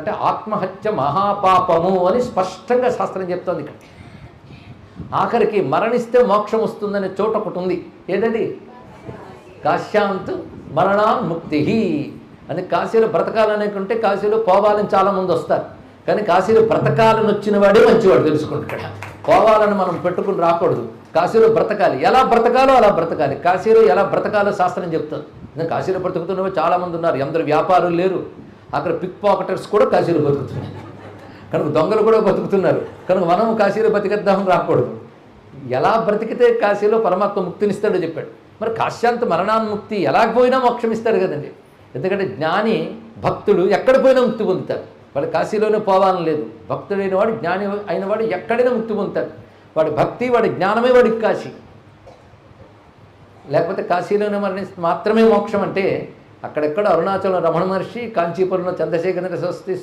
అంటే ఆత్మహత్య మహాపాపము అని స్పష్టంగా శాస్త్రం చెప్తోంది ఇక్కడ. ఆఖరికి మరణిస్తే మోక్షం వస్తుందనే చోట ఒకటి ఉంది. ఏదది కాశ్యాంత్ మరణాన్ ముక్తి అని కాశీలో బ్రతకాలనుకుంటే కాశీలో పోవాలని చాలా మంది వస్తారు. కానీ కాశీలో బ్రతకాలని వచ్చిన వాడే మంచివాడు తెలుసుకోండి ఇక్కడ. పోవాలని మనం పెట్టుకుని రాకూడదు. కాశీలో బ్రతకాలి. ఎలా బ్రతకాలో అలా బ్రతకాలి. కాశీలో ఎలా బ్రతకాలో శాస్త్రం చెప్తుంది. కాశీలో బ్రతుకుతున్న చాలామంది ఉన్నారు. అందరు వ్యాపారులు లేరు. అక్కడ పిక్ పాకెటర్స్ కూడా కాశీలో బతుకుతున్నారు కనుక దొంగలు కూడా బతుకుతున్నారు. కనుక మనం కాశీలో బతికేద్దామని రాకూడదు. ఎలా బ్రతికితే కాశీలో పరమాత్మ ముక్తినిస్తాడో చెప్పాడు. మరి కాశ్యాంత మరణాన్ముక్తి ఎలా పోయినా మోక్షం ఇస్తాడు కదండి. ఎందుకంటే జ్ఞాని భక్తుడు ఎక్కడ పోయినా ముక్తి పొందుతారు. వాడు కాశీలోనే పోవాలని లేదు. భక్తుడైన వాడు జ్ఞాని అయిన వాడు ఎక్కడైనా ముక్తి పొందుతాడు వాడి భక్తి వాడి జ్ఞానమే వాడికి కాశీ. లేకపోతే కాశీలోనే మరణిస్తే మాత్రమే మోక్షం అంటే అక్కడెక్కడ అరుణాచలం రమణ మహర్షి కాంచీపురంలో చంద్రశేఖర సరస్వతి స్వామి